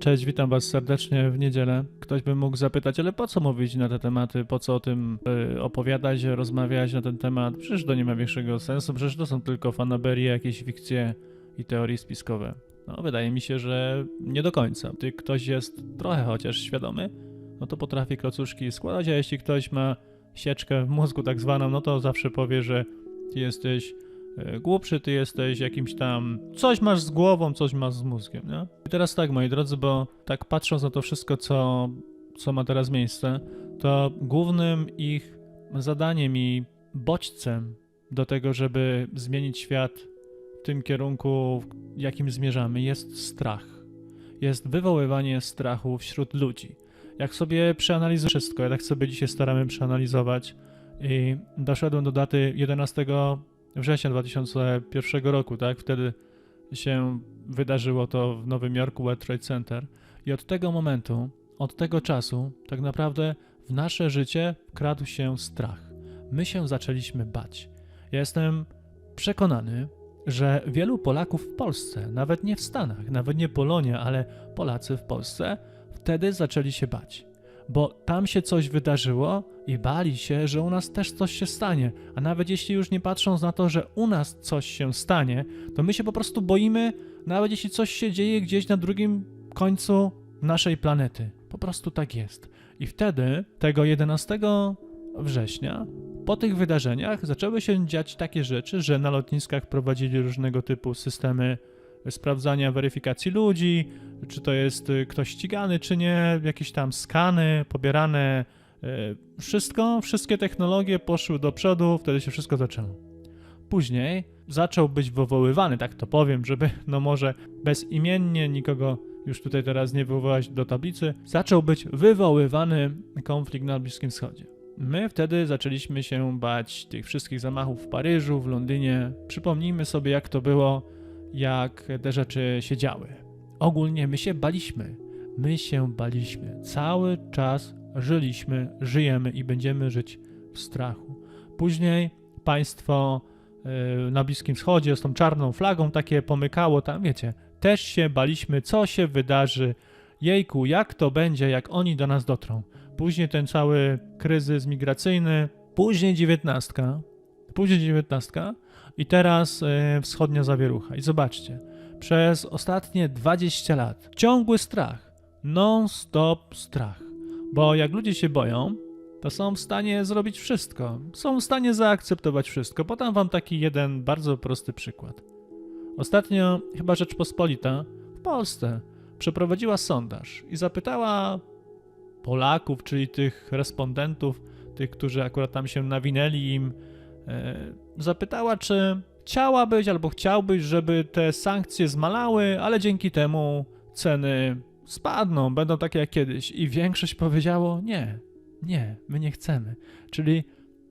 Cześć, witam Was serdecznie w niedzielę. Ktoś by mógł zapytać, ale po co mówić na te tematy, po co o tym y, opowiadać, rozmawiać na ten temat? Przecież to nie ma większego sensu, przecież to są tylko fanaberie, jakieś fikcje i teorie spiskowe. No, wydaje mi się, że nie do końca. Gdy ktoś jest trochę chociaż świadomy, no to potrafi klocuszki składać, a jeśli ktoś ma sieczkę w mózgu tak zwaną, no to zawsze powie, że jesteś głupszy, ty jesteś jakimś tam. Coś masz z głową, coś masz z mózgiem, nie? I teraz tak, moi drodzy, bo tak patrząc na to wszystko, co, co ma teraz miejsce, to głównym ich zadaniem i bodźcem do tego, żeby zmienić świat w tym kierunku, w jakim zmierzamy, jest strach. Jest wywoływanie strachu wśród ludzi. Jak sobie przeanalizuję wszystko, ja tak sobie dzisiaj staramy przeanalizować i doszedłem do daty 11 września 2001 roku, tak? Wtedy się wydarzyło to w Nowym Jorku World Trade Center. I od tego momentu, od tego czasu, tak naprawdę w nasze życie kradł się strach. My się zaczęliśmy bać. Ja jestem przekonany, że wielu Polaków w Polsce, nawet nie w Stanach, nawet nie Polonia, ale Polacy w Polsce, wtedy zaczęli się bać. Bo tam się coś wydarzyło i bali się, że u nas też coś się stanie. A nawet jeśli już nie patrząc na to, że u nas coś się stanie, to my się po prostu boimy, nawet jeśli coś się dzieje gdzieś na drugim końcu naszej planety. Po prostu tak jest. I wtedy, tego 11 września, po tych wydarzeniach zaczęły się dziać takie rzeczy, że na lotniskach prowadzili różnego typu systemy sprawdzania weryfikacji ludzi, czy to jest y, ktoś ścigany, czy nie, jakieś tam skany pobierane, y, wszystko, wszystkie technologie poszły do przodu, wtedy się wszystko zaczęło. Później zaczął być wywoływany, tak to powiem, żeby no może bezimiennie nikogo już tutaj teraz nie wywołać do tablicy, zaczął być wywoływany konflikt na Bliskim Wschodzie. My wtedy zaczęliśmy się bać tych wszystkich zamachów w Paryżu, w Londynie. Przypomnijmy sobie, jak to było, jak te rzeczy się działy. Ogólnie my się baliśmy. My się baliśmy. Cały czas żyliśmy, żyjemy i będziemy żyć w strachu. Później państwo yy, na Bliskim Wschodzie z tą czarną flagą takie pomykało tam, wiecie, też się baliśmy, co się wydarzy. Jejku, jak to będzie, jak oni do nas dotrą. Później ten cały kryzys migracyjny, później dziewiętnastka, później dziewiętnastka i teraz yy, wschodnia zawierucha. I zobaczcie, przez ostatnie 20 lat ciągły strach, non-stop strach. Bo jak ludzie się boją, to są w stanie zrobić wszystko. Są w stanie zaakceptować wszystko. Podam wam taki jeden bardzo prosty przykład. Ostatnio chyba Rzeczpospolita w Polsce przeprowadziła sondaż i zapytała Polaków, czyli tych respondentów, tych, którzy akurat tam się nawinęli im, e, zapytała, czy chciałabyś albo chciałbyś, żeby te sankcje zmalały, ale dzięki temu ceny spadną, będą takie jak kiedyś. I większość powiedziało nie, nie, my nie chcemy. Czyli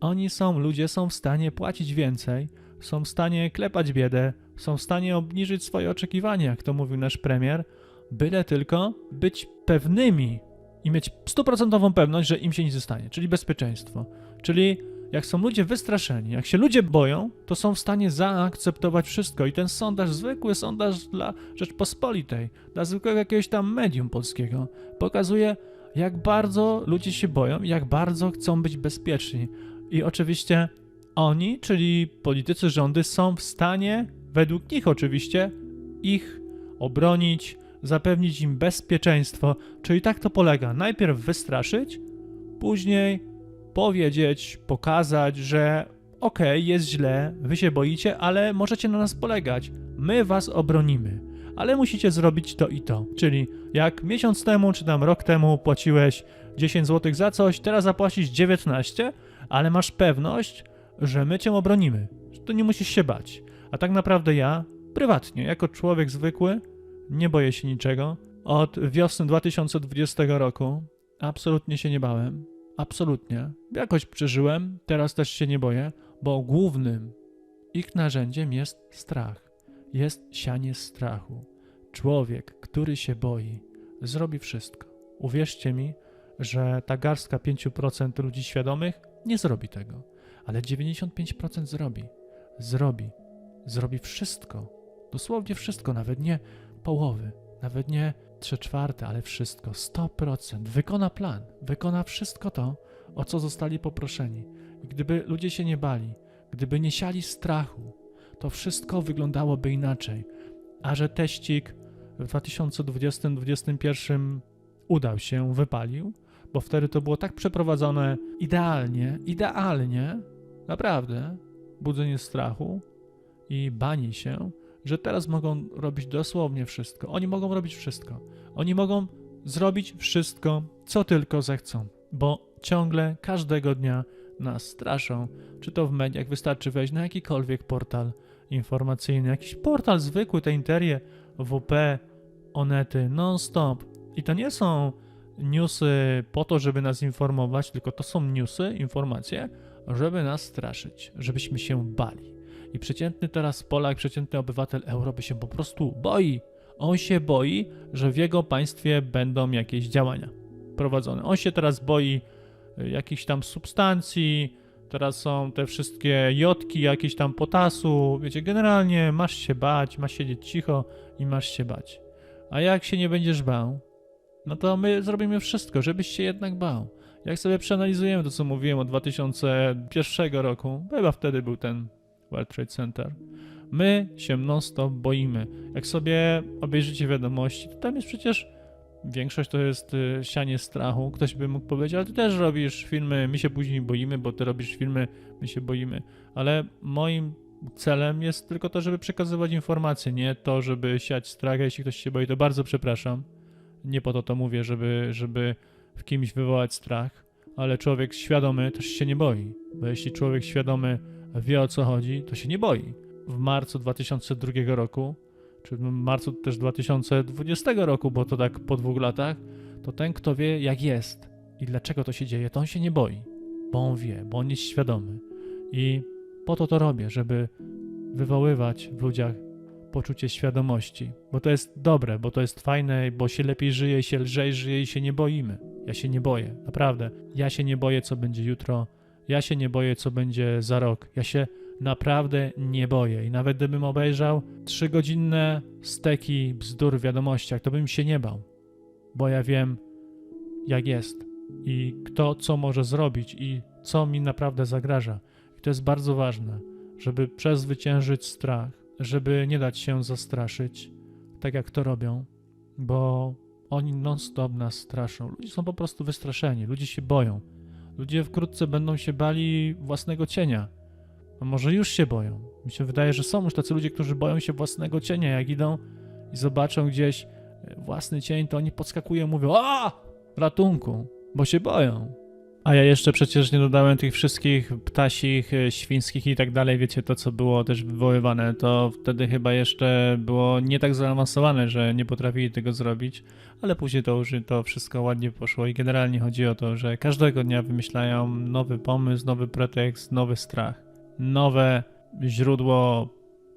oni są, ludzie są w stanie płacić więcej, są w stanie klepać biedę, są w stanie obniżyć swoje oczekiwania, jak to mówił nasz premier, byle tylko być pewnymi i mieć stuprocentową pewność, że im się nic nie stanie, czyli bezpieczeństwo. Czyli jak są ludzie wystraszeni, jak się ludzie boją, to są w stanie zaakceptować wszystko. I ten sondaż, zwykły sondaż dla Rzeczpospolitej, dla zwykłego jakiegoś tam medium polskiego, pokazuje, jak bardzo ludzie się boją jak bardzo chcą być bezpieczni. I oczywiście oni, czyli politycy rządy, są w stanie, według nich oczywiście, ich obronić, zapewnić im bezpieczeństwo. Czyli tak to polega. Najpierw wystraszyć, później powiedzieć, pokazać, że okej, jest źle, wy się boicie, ale możecie na nas polegać. My was obronimy. Ale musicie zrobić to i to. Czyli jak miesiąc temu, czy tam rok temu płaciłeś 10 zł za coś, teraz zapłacisz 19, ale masz pewność, że my cię obronimy. To nie musisz się bać. A tak naprawdę ja, prywatnie, jako człowiek zwykły, nie boję się niczego. Od wiosny 2020 roku absolutnie się nie bałem. Absolutnie. Jakoś przeżyłem, teraz też się nie boję, bo głównym ich narzędziem jest strach. Jest sianie strachu. Człowiek, który się boi, zrobi wszystko. Uwierzcie mi, że ta garstka 5% ludzi świadomych nie zrobi tego, ale 95% zrobi. Zrobi. Zrobi wszystko. Dosłownie wszystko, nawet nie połowy, nawet nie trzy czwarte, ale wszystko, 100%, wykona plan, wykona wszystko to, o co zostali poproszeni. Gdyby ludzie się nie bali, gdyby nie siali strachu, to wszystko wyglądałoby inaczej. A że teścik w 2020-2021 udał się, wypalił, bo wtedy to było tak przeprowadzone idealnie, idealnie, naprawdę, budzenie strachu i banie się, że teraz mogą robić dosłownie wszystko. Oni mogą robić wszystko. Oni mogą zrobić wszystko, co tylko zechcą, bo ciągle, każdego dnia nas straszą. Czy to w mediach, wystarczy wejść na jakikolwiek portal informacyjny, jakiś portal zwykły, te interie, WP, Onety, non-stop. I to nie są newsy po to, żeby nas informować, tylko to są newsy, informacje, żeby nas straszyć, żebyśmy się bali. I przeciętny teraz Polak, przeciętny obywatel Europy się po prostu boi. On się boi, że w jego państwie będą jakieś działania prowadzone. On się teraz boi y, jakichś tam substancji, teraz są te wszystkie jodki, jakieś tam potasu. Wiecie, generalnie masz się bać, masz siedzieć cicho i masz się bać. A jak się nie będziesz bał, no to my zrobimy wszystko, żebyś się jednak bał. Jak sobie przeanalizujemy to, co mówiłem od 2001 roku, chyba wtedy był ten World Trade Center. My się non-stop boimy. Jak sobie obejrzycie wiadomości, to tam jest przecież większość to jest y, sianie strachu. Ktoś by mógł powiedzieć, ale ty też robisz filmy, my się później boimy, bo ty robisz filmy, my się boimy. Ale moim celem jest tylko to, żeby przekazywać informacje, nie to, żeby siać strach. Jeśli ktoś się boi, to bardzo przepraszam. Nie po to to mówię, żeby, żeby w kimś wywołać strach, ale człowiek świadomy też się nie boi. Bo jeśli człowiek świadomy wie o co chodzi, to się nie boi. W marcu 2002 roku, czy w marcu też 2020 roku, bo to tak po dwóch latach, to ten, kto wie, jak jest i dlaczego to się dzieje, to on się nie boi, bo on wie, bo on jest świadomy. I po to to robię, żeby wywoływać w ludziach poczucie świadomości, bo to jest dobre, bo to jest fajne, bo się lepiej żyje, się lżej żyje i się nie boimy. Ja się nie boję, naprawdę. Ja się nie boję, co będzie jutro. Ja się nie boję, co będzie za rok. Ja się naprawdę nie boję. I nawet gdybym obejrzał trzygodzinne steki bzdur w wiadomościach, to bym się nie bał, bo ja wiem, jak jest i kto co może zrobić i co mi naprawdę zagraża. I to jest bardzo ważne, żeby przezwyciężyć strach, żeby nie dać się zastraszyć, tak jak to robią, bo oni non-stop nas straszą. Ludzie są po prostu wystraszeni, ludzie się boją. Ludzie wkrótce będą się bali własnego cienia. A może już się boją. Mi się wydaje, że są już tacy ludzie, którzy boją się własnego cienia. Jak idą i zobaczą gdzieś e, własny cień, to oni podskakują i mówią: A! Ratunku! Bo się boją. A ja jeszcze przecież nie dodałem tych wszystkich ptasich, e, świńskich i tak dalej, wiecie, to co było też wywoływane, to wtedy chyba jeszcze było nie tak zaawansowane, że nie potrafili tego zrobić, ale później to już to wszystko ładnie poszło i generalnie chodzi o to, że każdego dnia wymyślają nowy pomysł, nowy pretekst, nowy strach, nowe źródło,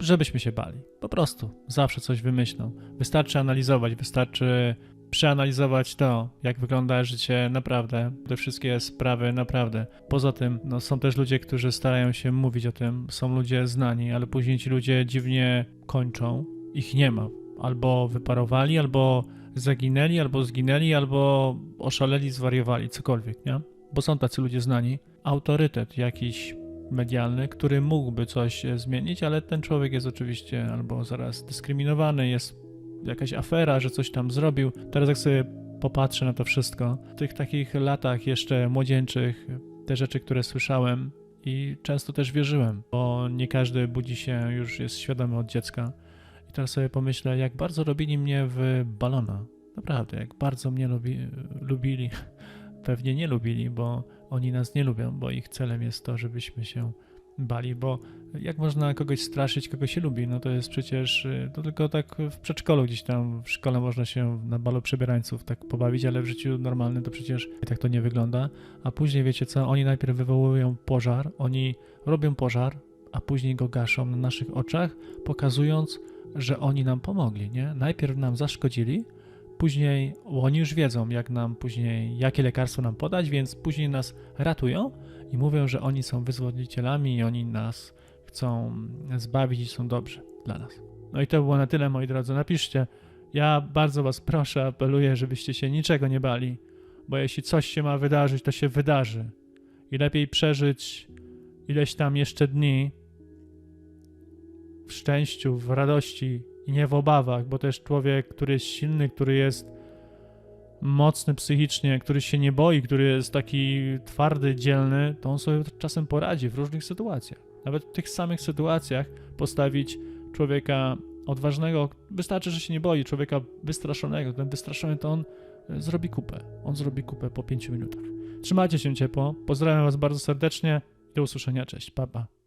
żebyśmy się bali. Po prostu, zawsze coś wymyślą. Wystarczy analizować, wystarczy przeanalizować to, jak wygląda życie naprawdę, te wszystkie sprawy naprawdę. Poza tym, no, są też ludzie, którzy starają się mówić o tym, są ludzie znani, ale później ci ludzie dziwnie kończą, ich nie ma. Albo wyparowali, albo zaginęli, albo zginęli, albo oszaleli, zwariowali, cokolwiek, nie? Bo są tacy ludzie znani. Autorytet jakiś medialny, który mógłby coś zmienić, ale ten człowiek jest oczywiście albo zaraz dyskryminowany, jest jakaś afera, że coś tam zrobił. Teraz jak sobie popatrzę na to wszystko, w tych takich latach jeszcze młodzieńczych, te rzeczy, które słyszałem i często też wierzyłem, bo nie każdy budzi się, już jest świadomy od dziecka. I teraz sobie pomyślę, jak bardzo robili mnie w balona. Naprawdę, jak bardzo mnie lubi, lubili. Pewnie nie lubili, bo oni nas nie lubią, bo ich celem jest to, żebyśmy się bali, bo jak można kogoś straszyć, kogo się lubi? No to jest przecież, y, to tylko tak w przedszkolu gdzieś tam, w szkole można się na balu przebierańców tak pobawić, ale w życiu normalnym to przecież tak to nie wygląda. A później wiecie co, oni najpierw wywołują pożar, oni robią pożar, a później go gaszą na naszych oczach, pokazując, że oni nam pomogli, nie? Najpierw nam zaszkodzili, później oni już wiedzą, jak nam później, jakie lekarstwo nam podać, więc później nas ratują i mówią, że oni są wyzwolicielami i oni nas chcą zbawić i są dobrzy dla nas. No i to było na tyle, moi drodzy. Napiszcie, Ja bardzo was proszę, apeluję, żebyście się niczego nie bali, bo jeśli coś się ma wydarzyć, to się wydarzy. I lepiej przeżyć ileś tam jeszcze dni w szczęściu, w radości i nie w obawach, bo też człowiek, który jest silny, który jest mocny psychicznie, który się nie boi, który jest taki twardy, dzielny, to on sobie czasem poradzi w różnych sytuacjach. Nawet w tych samych sytuacjach postawić człowieka odważnego, wystarczy, że się nie boi, człowieka wystraszonego. Ten wystraszony to on e, zrobi kupę. On zrobi kupę po pięciu minutach. Trzymajcie się ciepło. Pozdrawiam Was bardzo serdecznie. Do usłyszenia. Cześć. Pa, pa.